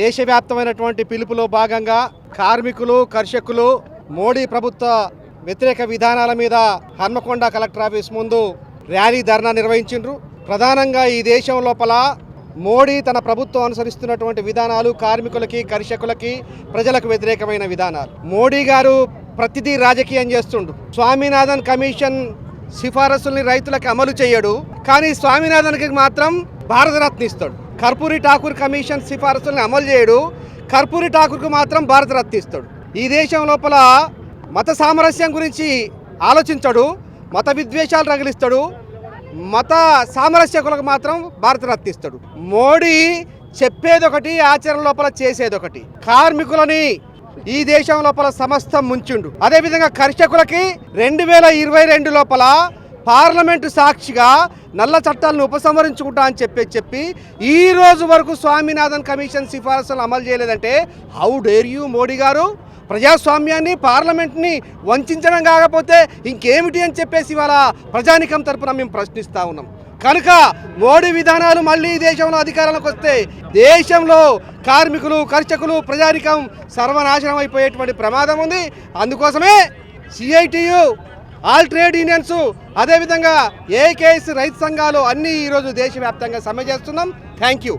దేశవ్యాప్తమైనటువంటి పిలుపులో భాగంగా కార్మికులు కర్షకులు మోడీ ప్రభుత్వ వ్యతిరేక విధానాల మీద హన్మకొండ కలెక్టర్ ఆఫీస్ ముందు ర్యాలీ ధర్నా నిర్వహించిండ్రు. ప్రధానంగా ఈ దేశం లోపల మోడీ తన ప్రభుత్వం అనుసరిస్తున్నటువంటి విధానాలు కార్మికులకి కర్షకులకి ప్రజలకు వ్యతిరేకమైన విధానాలు. మోడీ గారు ప్రతిదీ రాజకీయం చేస్తుండు స్వామినాథన్ కమిషన్ సిఫారసుల్ని రైతులకు అమలు చేయడు. కానీ స్వామినాథన్కి మాత్రం భారతరత్న ఇస్తాడు. కర్పూరి ఠాకూర్ కమిషన్ సిఫారసులను అమలు చేయడు. కర్పూరి ఠాకూర్కు మాత్రం భారతరత్న ఇస్తాడు ఈ దేశం లోపల మత సామరస్యం గురించి ఆలోచించడు. మత విద్వేషాలు రగిలిస్తాడు. మత సామరస్యకులకు మాత్రం భారతరత్న ఇస్తాడు మోడీ చెప్పేదొకటి ఆచరణ లోపల చేసేదొకటి. కార్మికులని ఈ దేశం లోపల సమస్తం ముంచుండు. అదేవిధంగా కర్షకులకి రెండు వేల ఇరవై రెండు లోపల పార్లమెంటు సాక్షిగా నల్ల చట్టాలను ఉపసంహరించుకుంటా అని చెప్పి చెప్పి ఈ రోజు వరకు స్వామినాథన్ కమిషన్ సిఫారసులు అమలు చేయలేదంటే హౌ డేర్ యూ మోడీ గారు? ప్రజాస్వామ్యాన్ని పార్లమెంట్ని వంచడం కాకపోతే ఇంకేమిటి అని చెప్పేసి ఇవాళ ప్రజానికం తరపున మేము ప్రశ్నిస్తూ ఉన్నాం. కనుక మోడీ విధానాలు మళ్ళీ ఈ దేశంలో అధికారంలోకి వస్తే దేశంలో కార్మికులు కర్షకులు ప్రజానికం సర్వనాశనం అయిపోయేటువంటి ప్రమాదం ఉంది. అందుకోసమే సిఐటియు ఆల్ ట్రేడ్ యూనియన్స్ అదేవిధంగా ఏకేఎస్ రైతు సంఘాలు అన్నీ ఈరోజు దేశవ్యాప్తంగా సమ్మె చేస్తున్నాం. Thank you